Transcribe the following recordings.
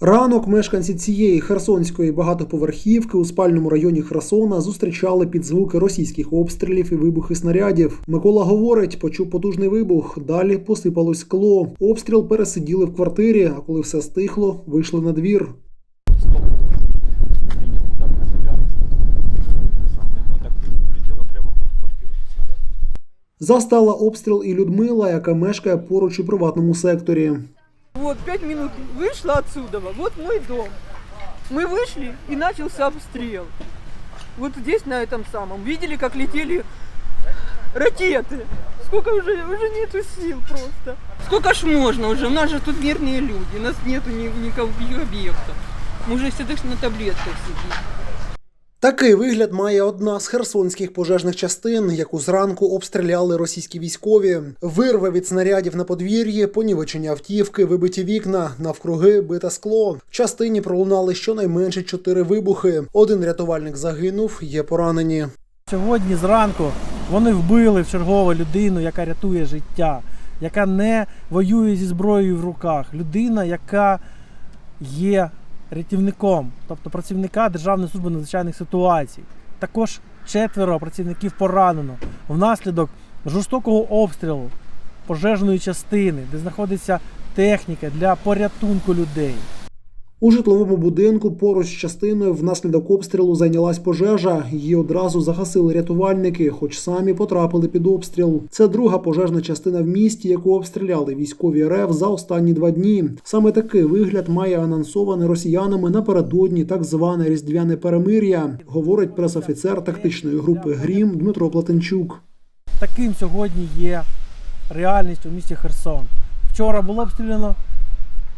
Ранок мешканці цієї херсонської багатоповерхівки у спальному районі Херсона зустрічали під звуки російських обстрілів і вибухи снарядів. Микола говорить, почув потужний вибух. Далі посипалось скло. Обстріл пересиділи в квартирі, а коли все стихло, вийшли на двір. Застала обстріл і Людмила, яка мешкає поруч у приватному секторі. Вот пять минут вышла отсюда, вот мой дом. Мы вышли и начался обстрел. Вот здесь на этом самом. Видели, как летели ракеты? Сколько уже, уже нету сил просто. Сколько ж можно уже? У нас же тут мирные люди, у нас нету ни, никаких объектов. Мы уже все на таблетках сидим. Такий вигляд має одна з херсонських пожежних частин, яку зранку обстріляли російські військові. Вирви від снарядів на подвір'ї, понівечення автівки, вибиті вікна, навкруги бите скло. В частині пролунали щонайменше чотири вибухи. Один рятувальник загинув, є поранені. Сьогодні зранку вони вбили в чергову людину, яка рятує життя, яка не воює зі зброєю в руках. Людина, яка є рятівником, тобто працівника Державної служби надзвичайних ситуацій. Також четверо працівників поранено внаслідок жорстокого обстрілу пожежної частини, де знаходиться техніка для порятунку людей. У житловому будинку поруч з частиною внаслідок обстрілу зайнялась пожежа. Її одразу загасили рятувальники, хоч самі потрапили під обстріл. Це друга пожежна частина в місті, яку обстріляли військові РФ за останні два дні. Саме такий вигляд має анонсоване росіянами напередодні так зване різдвяне перемир'я, говорить пресофіцер тактичної групи Грім Дмитро Платенчук. Таким сьогодні є реальність у місті Херсон. Вчора було обстріляно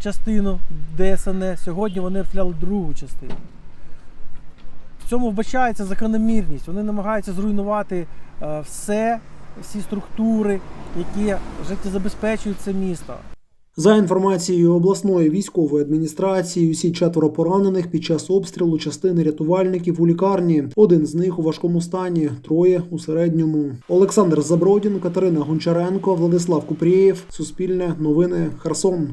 частину ДСНС, сьогодні вони обстріляли другу частину. В цьому вбачається закономірність. Вони намагаються зруйнувати е, все, всі структури, які життєзабезпечують це місто. За інформацією обласної військової адміністрації, усі четверо поранених під час обстрілу частини рятувальників у лікарні. Один з них у важкому стані, троє у середньому. Олександр Забродін, Катерина Гончаренко, Владислав Купрієв. Суспільне новини Херсон.